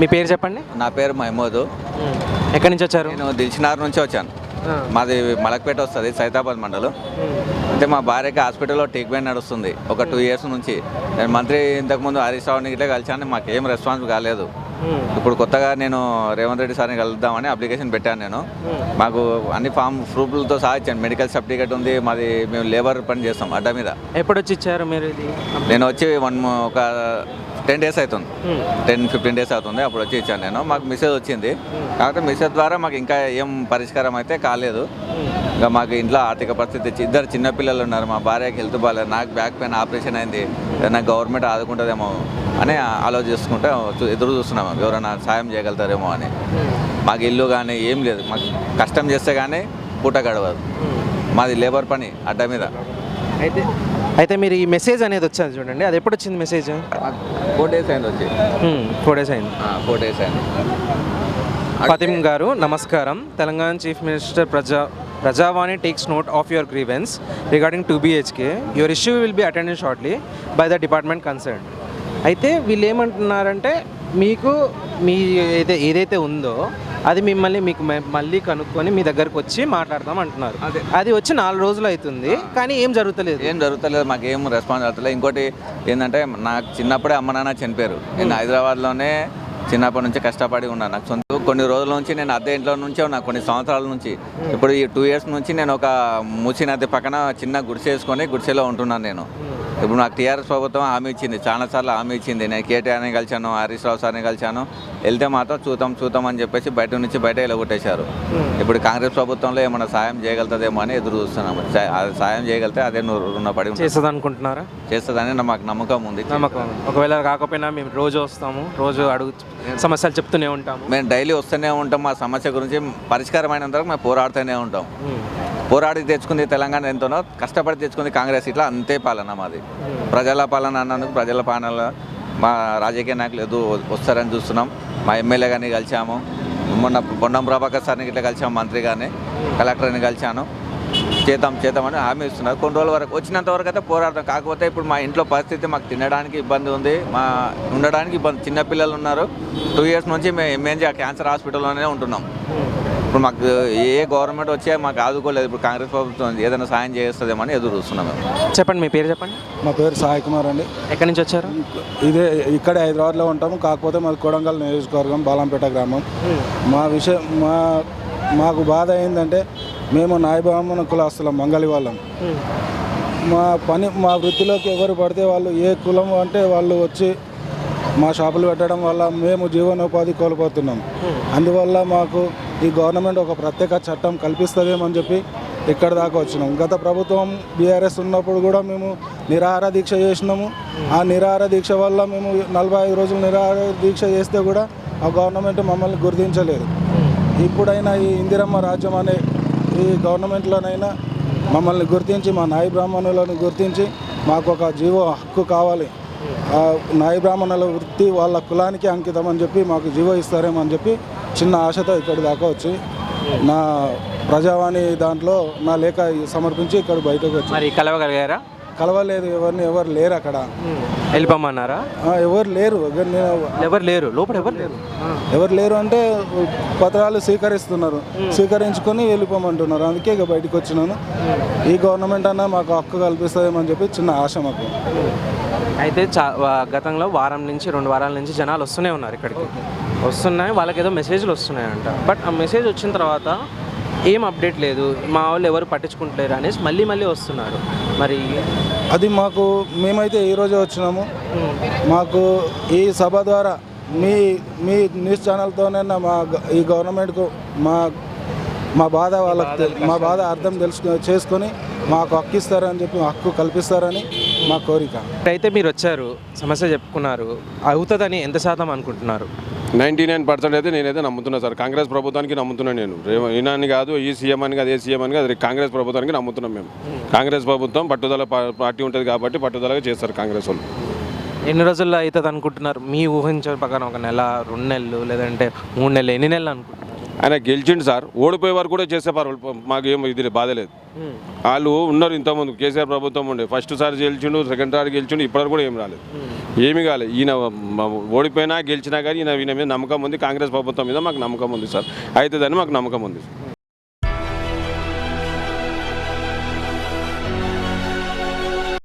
మీ పేరు చెప్పండి? నా పేరు మహమూద్. ఎక్కడి నుంచి వచ్చారు? నేను దిల్చినార్ నుంచి వచ్చాను. మాది మలక్పేట వస్తుంది సైతాబాద్ మండలం. అంటే మా భార్యకి హాస్పిటల్లో ట్రీట్మెంట్ నడుస్తుంది ఒక టూ ఇయర్స్ నుంచి. నేను మంత్రి ఇంతకుముందు హరీష్ రావుని ఇట్లా కలిసాను మాకు ఏం రెస్పాన్స్ కాలేదు. ఇప్పుడు కొత్తగా నేను రేవంత్ రెడ్డి సార్ని కలుద్దామని అప్లికేషన్ పెట్టాను నేను. మాకు అన్ని ఫామ్ ప్రూఫ్లతో సహా ఇచ్చాను. మెడికల్ సర్టిఫికేట్ ఉంది మాది మేము లేబర్ పని చేస్తాం అడ్డ మీద. ఎప్పుడు వచ్చి ఇచ్చారు మీరు ఇది? నేను వచ్చి వన్ ఒక టెన్ డేస్ అవుతుంది. టెన్ ఫిఫ్టీన్ డేస్ అవుతుంది. అప్పుడు వచ్చి ఇచ్చాను నేను. మాకు మెసేజ్ వచ్చింది. కాకపోతే మెసేజ్ ద్వారా మాకు ఇంకా ఏం పరిష్కారం అయితే కాలేదు. ఇంకా మాకు ఇంట్లో ఆర్థిక పరిస్థితి ఇద్దరు చిన్నపిల్లలు ఉన్నారు. మా భార్యకి హెల్త్ బాగాలేదు నాకు బ్యాక్ పెయిన్ ఆపరేషన్ అయింది. ఏదైనా గవర్నమెంట్ ఆదుకుంటుందేమో అని ఆలోచిస్తుంటే ఎదురు చూస్తున్నాము ఎవరైనా సాయం చేయగలుగుతారేమో అని. మాకు ఇల్లు కానీ ఏం లేదు. మాకు కష్టం చేస్తే కానీ పూట గడవదు. మాది లేబర్ పని అడ్డ మీద. అయితే అయితే మీరు ఈ మెసేజ్ అనేది వచ్చారు చూడండి. అది ఎప్పుడు వచ్చింది మెసేజ్ ఫోర్ డేస్ అయింది వచ్చి. ఫోర్ డేస్ అయింది. ఫోర్ డేస్ అయింది. ఫాతిమ్ గారు నమస్కారం. తెలంగాణ చీఫ్ మినిస్టర్ ప్రజా Prajavani takes note of your grievance regarding two BHK your issue will be attended shortly by the department concern అయితే వీళ్ళు ఏమంటున్నారంటే మీకు మీ ఏదైతే ఏదైతే ఉందో అది మిమ్మల్ని మీకు మళ్ళీ కనుక్కొని మీ దగ్గరకు వచ్చి మాట్లాడదాం అంటున్నారు. అదే. అది వచ్చి నాలుగు రోజులు అవుతుంది కానీ ఏం జరుగుతలేదు? ఏం జరుగుతలేదు మాకు ఏం రెస్పాన్స్ అవుతలేదు ఇంకోటి ఏంటంటే నాకు చిన్నప్పుడే అమ్మ నాన్న చనిపోయారు. నేను హైదరాబాద్లోనే చిన్నప్పటి నుంచి కష్టపడి ఉన్నాను. నాకు సొంత కొన్ని రోజుల నుంచి నేను అద్దె ఇంట్లో నుంచే ఉన్నా కొన్ని సంవత్సరాల నుంచి. ఇప్పుడు ఈ టూ ఇయర్స్ నుంచి నేను ఒక మూసి నది పక్కన చిన్న గుడిసె వేసుకొని గుడిసెలో ఉంటున్నాను నేను. ఇప్పుడు నాకు టీఆర్ఎస్ ప్రభుత్వం హామీ ఇచ్చింది చాలాసార్లు హామీ ఇచ్చింది. నేను కేటీఆర్ని కలిశాను హరీష్ రావు సార్ని కలిశాను. వెళ్తే మాత్రం చూద్దాం చూద్దాం అని చెప్పేసి బయట నుంచి బయట వెళ్ళగొట్టేశారు. ఇప్పుడు కాంగ్రెస్ ప్రభుత్వంలో ఏమైనా సాయం చేయగలుగుతుందేమో అని ఎదురు చూస్తున్నాము. సాయం చేయగలిగితే అదే నువ్వు రుణపడి. చేస్తుంది అనుకుంటున్నారా చేస్తుందని మాకు నమ్మకం ఉంది. నమ్మకం ఒకవేళ కాకపోయినా మేము రోజు వస్తాము రోజు అడుగు సమస్యలు చెప్తూనే ఉంటాము. మేము డైలీ వస్తూనే ఉంటాం. మా సమస్య గురించి పరిష్కారమైనంత వరకు మేము పోరాడుతూనే ఉంటాం. పోరాడి తెచ్చుకుంది తెలంగాణ ఎంతనో కష్టపడి తెచ్చుకుంది కాంగ్రెస్ ఇట్లా అంతే పాలన మాది. ప్రజల పాలన అన్నందుకు ప్రజల పాలన మా రాజకీయ నాయకులు ఎదురు వస్తారని చూస్తున్నాం. మా ఎమ్మెల్యే గారిని కలిసాము మొన్న బొండం ప్రభాకర్ సార్ని ఇట్లా కలిసాము మంత్రి గారిని కలెక్టర్ని కలిసాను చేతాం చేతామని హామీ ఇస్తున్నారు. కొన్ని రోజుల వరకు వచ్చినంత వరకు అయితే పోరాడతాం. కాకపోతే ఇప్పుడు మా ఇంట్లో పరిస్థితి మాకు తినడానికి ఇబ్బంది ఉంది. మా ఉండడానికి ఇబ్బంది. చిన్నపిల్లలు ఉన్నారు. టూ ఇయర్స్ నుంచి మేము ఎంఎన్జీ క్యాన్సర్ హాస్పిటల్లోనే ఉంటున్నాం. ఇప్పుడు మాకు ఏ గవర్నమెంట్ వచ్చే మాకు ఆదుకోలేదు. ఇప్పుడు కాంగ్రెస్ ప్రభుత్వం ఏదైనా సాయం చేస్తుందేమని ఎదురు చూస్తున్నాం మేము. చెప్పండి మీ పేరు చెప్పండి. మా పేరు సాయి కుమార్ అండి. ఎక్కడి నుంచి వచ్చారు? ఇదే ఇక్కడే హైదరాబాద్లో ఉంటాము. కాకపోతే మాది కొడంగల్ నియోజకవర్గం బాలంపేట గ్రామం. మా విషయం మా మాకు బాధ ఏంటంటే మేము నాయబ్రాహ్మణ కులస్తులం మంగళి వాళ్ళం. మా పని మా వృత్తిలోకి ఎవరు పడితే వాళ్ళు ఏ కులం అంటే వాళ్ళు వచ్చి మా షాపులు పెట్టడం వల్ల మేము జీవనోపాధి కోల్పోతున్నాం. అందువల్ల మాకు ఈ గవర్నమెంట్ ఒక ప్రత్యేక చట్టం కల్పిస్తుందేమని చెప్పి ఇక్కడ దాకా వచ్చినాం. గత ప్రభుత్వం బీఆర్ఎస్ ఉన్నప్పుడు కూడా మేము నిరాహార దీక్ష చేసినాము. ఆ నిరాహార దీక్ష వల్ల మేము నలభై ఐదు రోజులు నిరాహార దీక్ష చేస్తే కూడా ఆ గవర్నమెంట్ మమ్మల్ని గుర్తించలేదు. ఇప్పుడైనా ఈ ఇందిరమ్మ రాజ్యం అనే ఈ గవర్నమెంట్లోనైనా మమ్మల్ని గుర్తించి మా నాయ బ్రాహ్మణులను గుర్తించి మాకు ఒక జీవో హక్కు కావాలి. ఆ నాయ బ్రాహ్మణుల వృత్తి వాళ్ళ కులానికి అంకితం అని చెప్పి మాకు జీవో ఇస్తారేమో అని చెప్పి చిన్న ఆశతో ఇక్కడి దాకా వచ్చి నా ప్రజావాణి దాంట్లో నా లేఖ సమర్పించి ఇక్కడ బయటకు వచ్చి. మరి కలవగలిగారా? కలవలేదు ఎవరిని ఎవరు లేరు అక్కడ. వెళ్ళిపోమన్నారా? ఎవరు లేరు ఎవరు లేరు? లోపల ఎవరు లేరు? ఎవరు లేరు అంటే పత్రాలు స్వీకరిస్తున్నారు. స్వీకరించుకొని వెళ్ళిపోమంటున్నారు. అందుకే ఇక బయటకు వచ్చినాను. ఈ గవర్నమెంట్ అన్న మాకు హక్కు కల్పిస్తుందేమని చెప్పి చిన్న ఆశ మాకు. అయితే చా గతంలో వారం నుంచి రెండు వారాల నుంచి జనాలు వస్తూనే ఉన్నారు ఇక్కడికి. వస్తున్నాయి. వాళ్ళకి ఏదో మెసేజ్లు వస్తున్నాయంట. బట్ ఆ మెసేజ్ వచ్చిన తర్వాత ఏం అప్డేట్ లేదు. మా వాళ్ళు ఎవరు పట్టించుకుంటలేరు అనేసి మళ్ళీ మళ్ళీ వస్తున్నారు. మరి అది మాకు మేమైతే ఈరోజే వచ్చినాము. మాకు ఈ సభ ద్వారా మీ మీ న్యూస్ ఛానల్తోనే మా ఈ గవర్నమెంట్కు మా మా బాధ వాళ్ళకి మా బాధ అర్థం తెలుసుకు చేసుకొని మాకు హక్కు ఇస్తారని చెప్పి హక్కు కల్పిస్తారని మా కోరిక. అయితే మీరు వచ్చారు సమస్య చెప్పుకున్నారు అవుతుందని ఎంత శాతం అనుకుంటున్నారు? నైంటీ నైన్ పర్సెంట్ అయితే నేనైతే నమ్ముతున్నా సార్. కాంగ్రెస్ ప్రభుత్వానికి నమ్ముతున్నాను నేను. రేవ- ఈయన అని కాదు ఈ సీఎం అని కాదు ఏ సీఎం అని కాదు కాంగ్రెస్ ప్రభుత్వానికి నమ్ముతున్నాం మేము. కాంగ్రెస్ ప్రభుత్వం పట్టుదల పార్టీ ఉంటుంది కాబట్టి పట్టుదలగా చేస్తారు కాంగ్రెస్ వాళ్ళు. ఎన్ని రోజుల్లో అవుతుంది అనుకుంటున్నారు మీ ఊహించే ప్రకారం ఒక నెల రెండు నెలలు లేదంటే మూడు నెలలు ఎన్ని నెలలు అనుకుంటున్నారు? ఆయన గెలిచిండు సార్. ఓడిపోయేవారు కూడా చేసేవారు మాకు ఏం ఇది బాధలేదు వాళ్ళు ఉన్నారు ఇంతకుముందు కేసీఆర్ ప్రభుత్వం ఉండే. ఫస్ట్ సారి గెలిచిండు సెకండ్ సారి గెలిచిండు ఇప్పటివరకు కూడా ఏం రాలేదు. ఏమి కాలేదు. ఈయన ఓడిపోయినా గెలిచినా కానీ ఈయన ఈయన మీద నమ్మకం ఉంది. కాంగ్రెస్ ప్రభుత్వం మీద మాకు నమ్మకం ఉంది సార్. అవుతుందని మాకు నమ్మకం ఉంది.